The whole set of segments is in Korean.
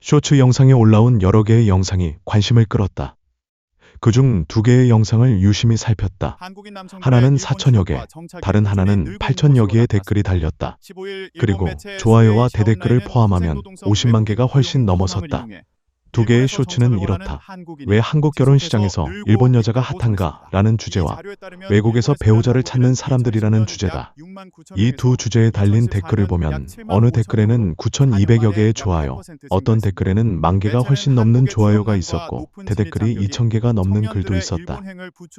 쇼츠 영상에 올라온 여러 개의 영상이 관심을 끌었다. 그중 두 개의 영상을 유심히 살폈다. 하나는 4천여 개, 다른 하나는 8천여 개의 댓글이 달렸다. 그리고 좋아요와 대댓글을 포함하면 50만 개가 훨씬 넘어섰다. 두 개의 쇼츠는 이렇다. 왜 한국 결혼 시장에서 일본 여자가 핫한가? 라는 주제와 외국에서 배우자를 찾는 사람들이라는 주제다. 이 두 주제에 달린 댓글을 보면 어느 댓글에는 9,200여 개의 좋아요, 어떤 댓글에는 만 개가 훨씬 넘는 좋아요가 있었고 대댓글이 2,000개가 넘는 글도 있었다.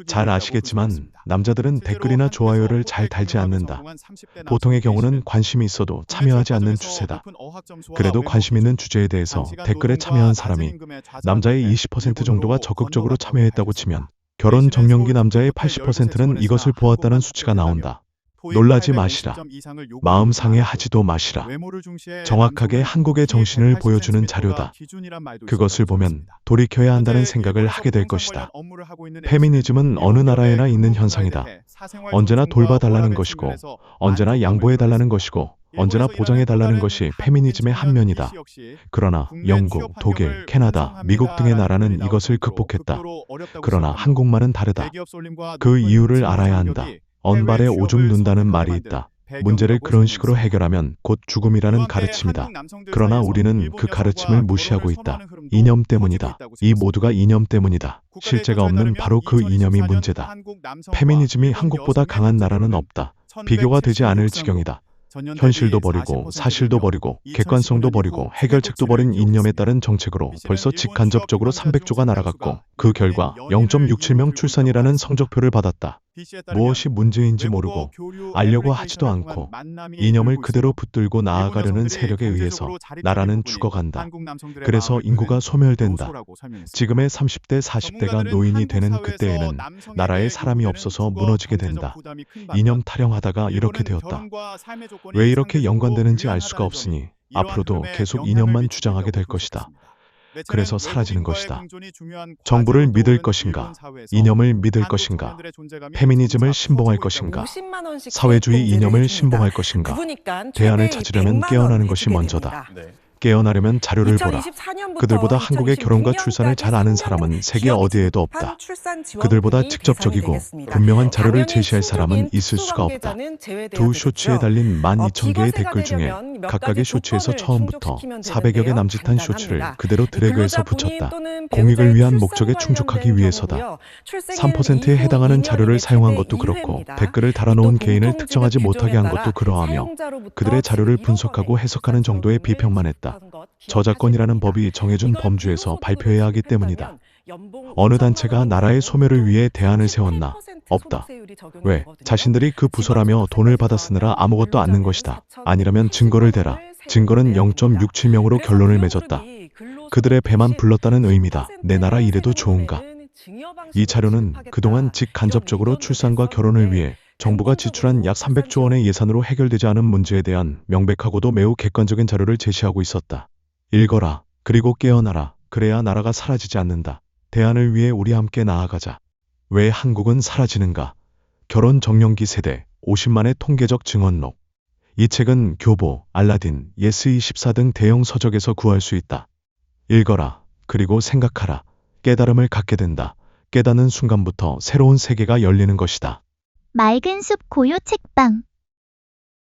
잘 아시겠지만 남자들은 댓글이나 좋아요를 잘 달지 않는다. 보통의 경우는 관심이 있어도 참여하지 않는 추세다. 그래도 관심 있는 주제에 대해서 댓글에 참여한 사람 이 남자의 20% 정도가 적극적으로 참여했다고 치면 결혼 정년기 남자의 80%는 이것을 보았다는 수치가 나온다. 놀라지 마시라. 마음 상해 하지도 마시라. 정확하게 한국의 정신을 보여주는 자료다. 그것을 보면 돌이켜야 한다는 생각을 하게 될 것이다. 페미니즘은 어느 나라에나 있는 현상이다. 언제나 돌봐달라는 것이고, 언제나 양보해달라는 것이고, 언제나 보장해달라는 것이 페미니즘의 한 면이다. 그러나 영국, 독일, 캐나다, 미국 등의 나라는 이것을 극복했다. 그러나 한국만은 다르다. 그 이유를 알아야 한다. 언발에 오줌 눈다는 말이 있다. 문제를 그런 식으로 해결하면 곧 죽음이라는 가르침이다. 그러나 우리는 그 가르침을 무시하고 있다. 이념 때문이다. 이 모두가 이념 때문이다. 실제가 없는 바로 그 이념이 문제다. 페미니즘이 한국보다 강한 나라는 없다. 비교가 되지 않을 지경이다. 현실도 버리고 사실도 버리고 객관성도 버리고 해결책도 버린 이념에 따른 정책으로 벌써 직간접적으로 300조가 날아갔고 그 결과 0.67명 출산이라는 성적표를 받았다. 무엇이 문제인지 모르고 알려고 하지도 않고 이념을 그대로 붙들고 나아가려는 세력에 의해서 나라는 죽어간다. 그래서 인구가 소멸된다. 지금의 30대, 40대가 노인이 되는 그때에는 나라에 사람이 없어서 무너지게 된다. 이념 타령하다가 이렇게 되었다. 왜 이렇게 연관되는지 알 수가 없으니 앞으로도 계속 이념만 주장하게 될 것이다. 그래서 사라지는 것이다. 정부를 믿을 것인가? 이념을 믿을 것인가? 페미니즘을 신봉할 것인가? 사회주의 이념을 신봉할 것인가? 대안을 찾으려면 깨어나는 것이 먼저다. 깨어나려면 자료를 보라. 그들보다 한국의 결혼과 출산을 잘 아는 사람은 세계 어디에도 없다. 그들보다 직접적이고 분명한 자료를 제시할 사람은 있을 수가 없다. 두 쇼츠에 달린 12,000개의 댓글 중에 각각의 쇼츠에서 처음부터 400여 개 남짓한 쇼츠를 그대로 드래그해서 붙였다. 공익을 위한 목적에 충족하기 위해서다. 3%에 해당하는 자료를 사용한 것도 그렇고 댓글을 달아놓은 개인을 특정하지 못하게 한 것도 그러하며 그들의 자료를 분석하고 해석하는 정도의 비평만 했다. 저작권이라는 법이 정해준 범주에서 발표해야 하기 때문이다. 어느 단체가 나라의 소멸을 위해 대안을 세웠나? 없다. 왜? 자신들이 그 부서라며 돈을 받아 쓰느라 아무것도 않는 것이다. 아니라면 증거를 대라. 증거는 0.67명으로 결론을 맺었다. 그들의 배만 불렀다는 의미다. 내 나라 이래도 좋은가? 이 자료는 그동안 직간접적으로 출산과 결혼을 위해 정부가 지출한 약 300조 원의 예산으로 해결되지 않은 문제에 대한 명백하고도 매우 객관적인 자료를 제시하고 있었다. 읽어라. 그리고 깨어나라. 그래야 나라가 사라지지 않는다. 대안을 위해 우리 함께 나아가자. 왜 한국은 사라지는가? 결혼 정년기 세대 50만의 통계적 증언록. 이 책은 교보, 알라딘, 예스24 등 대형 서적에서 구할 수 있다. 읽어라. 그리고 생각하라. 깨달음을 갖게 된다. 깨닫는 순간부터 새로운 세계가 열리는 것이다. 맑은 숲 고요 책방